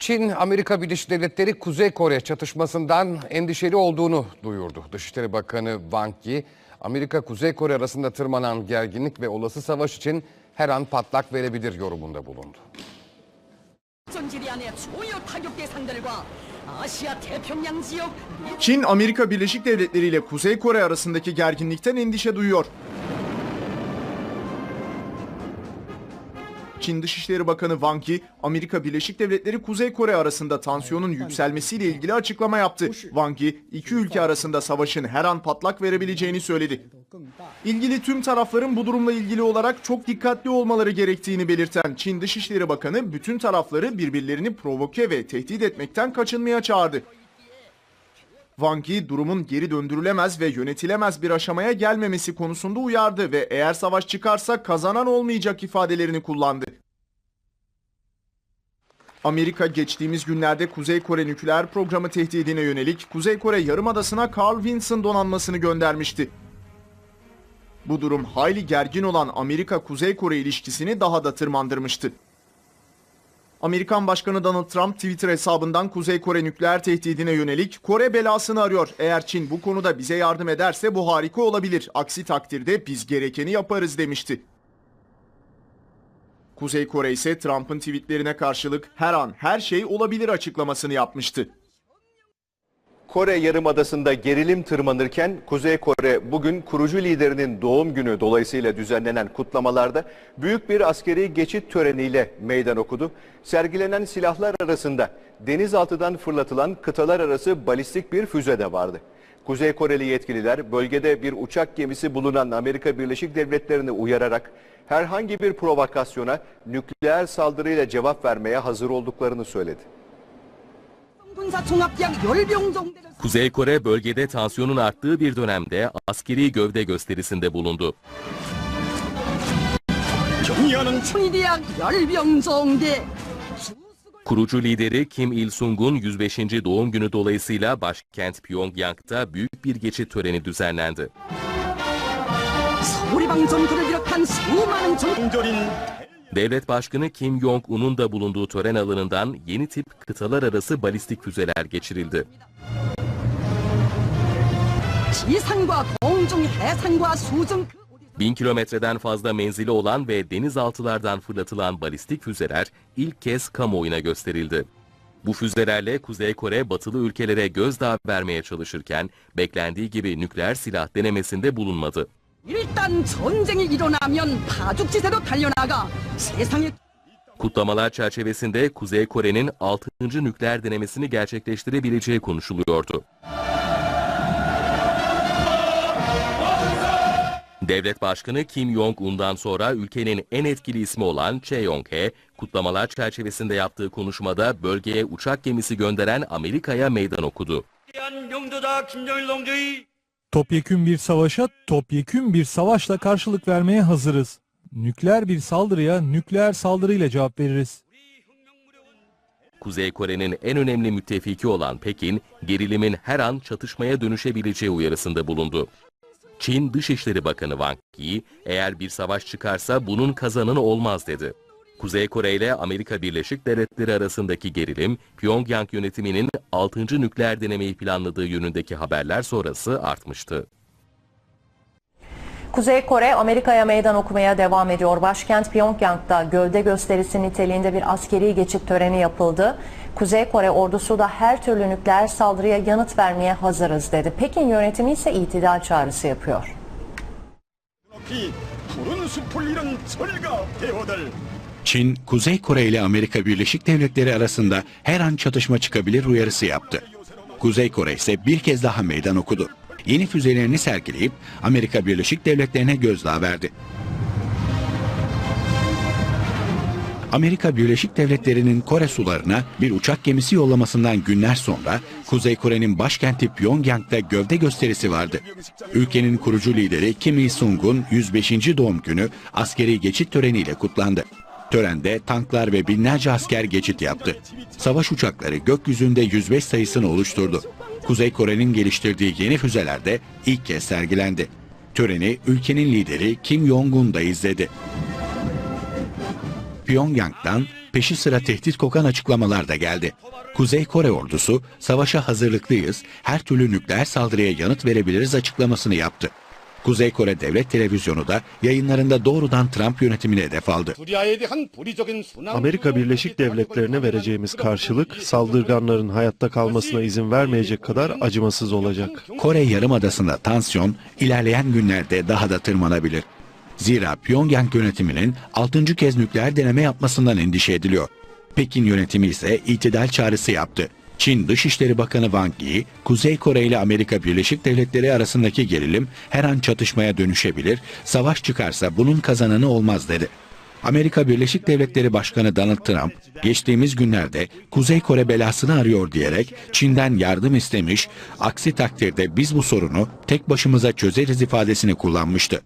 Çin, Amerika Birleşik Devletleri Kuzey Kore çatışmasından endişeli olduğunu duyurdu. Dışişleri Bakanı Wang Yi, Amerika Kuzey Kore arasında tırmanan gerginlik ve olası savaş için her an patlak verebilir yorumunda bulundu. Çin, Amerika Birleşik Devletleri ile Kuzey Kore arasındaki gerginlikten endişe duyuyor. Çin Dışişleri Bakanı Wang Yi, Amerika Birleşik Devletleri Kuzey Kore arasında tansiyonun yükselmesiyle ilgili açıklama yaptı. Wang Yi, iki ülke arasında savaşın her an patlak verebileceğini söyledi. İlgili tüm tarafların bu durumla ilgili olarak çok dikkatli olmaları gerektiğini belirten Çin Dışişleri Bakanı bütün tarafları birbirlerini provoke ve tehdit etmekten kaçınmaya çağırdı. Wang durumun geri döndürülemez ve yönetilemez bir aşamaya gelmemesi konusunda uyardı ve eğer savaş çıkarsa kazanan olmayacak ifadelerini kullandı. Amerika geçtiğimiz günlerde Kuzey Kore nükleer programı tehdidine yönelik Kuzey Kore Yarımadası'na Carl Vinson donanmasını göndermişti. Bu durum hayli gergin olan Amerika-Kuzey Kore ilişkisini daha da tırmandırmıştı. Amerikan Başkanı Donald Trump Twitter hesabından Kuzey Kore nükleer tehdidine yönelik Kore belasını arıyor. Eğer Çin bu konuda bize yardım ederse bu harika olabilir. Aksi takdirde biz gerekeni yaparız demişti. Kuzey Kore ise Trump'ın tweetlerine karşılık her an her şey olabilir açıklamasını yapmıştı. Kore Yarımadası'nda gerilim tırmanırken Kuzey Kore bugün kurucu liderinin doğum günü dolayısıyla düzenlenen kutlamalarda büyük bir askeri geçit töreniyle meydan okudu. Sergilenen silahlar arasında denizaltıdan fırlatılan kıtalar arası balistik bir füze de vardı. Kuzey Koreli yetkililer bölgede bir uçak gemisi bulunan Amerika Birleşik Devletleri'ni uyararak herhangi bir provokasyona nükleer saldırıyla cevap vermeye hazır olduklarını söyledi. Kuzey Kore bölgede tansiyonun arttığı bir dönemde askeri gövde gösterisinde bulundu. Kurucu lideri Kim Il-sung'un 105. doğum günü dolayısıyla başkent Pyongyang'da büyük bir geçit töreni düzenlendi. Devlet Başkanı Kim Jong-un'un da bulunduğu tören alanından yeni tip kıtalar arası balistik füzeler geçirildi. Bin kilometreden fazla menzili olan ve denizaltılardan fırlatılan balistik füzeler ilk kez kamuoyuna gösterildi. Bu füzelerle Kuzey Kore batılı ülkelere gözdağı vermeye çalışırken beklendiği gibi nükleer silah denemesinde bulunmadı. Kutlamalar çerçevesinde Kuzey Kore'nin 6. nükleer denemesini gerçekleştirebileceği konuşuluyordu. Devlet Başkanı Kim Jong-un'dan sonra ülkenin en etkili ismi olan Che Yong-he, kutlamalar çerçevesinde yaptığı konuşmada bölgeye uçak gemisi gönderen Amerika'ya meydan okudu. Topyekün bir savaşa, topyekün bir savaşla karşılık vermeye hazırız. Nükleer bir saldırıya, nükleer saldırıyla cevap veririz. Kuzey Kore'nin en önemli müttefiki olan Pekin, gerilimin her an çatışmaya dönüşebileceği uyarısında bulundu. Çin Dışişleri Bakanı Wang Yi, eğer bir savaş çıkarsa bunun kazananı olmaz dedi. Kuzey Kore ile Amerika Birleşik Devletleri arasındaki gerilim, Pyongyang yönetiminin 6. nükleer denemeyi planladığı yönündeki haberler sonrası artmıştı. Kuzey Kore Amerika'ya meydan okumaya devam ediyor. Başkent Pyongyang'da gövde gösterisi niteliğinde bir askeri geçit töreni yapıldı. Kuzey Kore ordusu da her türlü nükleer saldırıya yanıt vermeye hazırız dedi. Pekin yönetimi ise itidal çağrısı yapıyor. Çin, Kuzey Kore ile Amerika Birleşik Devletleri arasında her an çatışma çıkabilir uyarısı yaptı. Kuzey Kore ise bir kez daha meydan okudu. Yeni füzelerini sergileyip Amerika Birleşik Devletleri'ne gözdağı verdi. Amerika Birleşik Devletleri'nin Kore sularına bir uçak gemisi yollamasından günler sonra Kuzey Kore'nin başkenti Pyongyang'da gövde gösterisi vardı. Ülkenin kurucu lideri Kim Il-sung'un 105. doğum günü askeri geçit töreniyle kutlandı. Törende tanklar ve binlerce asker geçit yaptı. Savaş uçakları gökyüzünde 105 sayısını oluşturdu. Kuzey Kore'nin geliştirdiği yeni füzeler de ilk kez sergilendi. Töreni ülkenin lideri Kim Jong-un da izledi. Pyongyang'dan peşi sıra tehdit kokan açıklamalar da geldi. Kuzey Kore ordusu savaşa hazırlıklıyız, her türlü nükleer saldırıya yanıt verebiliriz açıklamasını yaptı. Kuzey Kore Devlet Televizyonu da yayınlarında doğrudan Trump yönetimine hedef aldı. Amerika Birleşik Devletleri'ne vereceğimiz karşılık saldırganların hayatta kalmasına izin vermeyecek kadar acımasız olacak. Kore Yarımadası'nda tansiyon ilerleyen günlerde daha da tırmanabilir. Zira Pyongyang yönetiminin 6. kez nükleer deneme yapmasından endişe ediliyor. Pekin yönetimi ise itidal çağrısı yaptı. Çin Dışişleri Bakanı Wang Yi, Kuzey Kore ile Amerika Birleşik Devletleri arasındaki gerilim her an çatışmaya dönüşebilir, savaş çıkarsa bunun kazananı olmaz dedi. Amerika Birleşik Devletleri Başkanı Donald Trump, geçtiğimiz günlerde Kuzey Kore belasını arıyor diyerek Çin'den yardım istemiş, aksi takdirde biz bu sorunu tek başımıza çözeriz ifadesini kullanmıştı.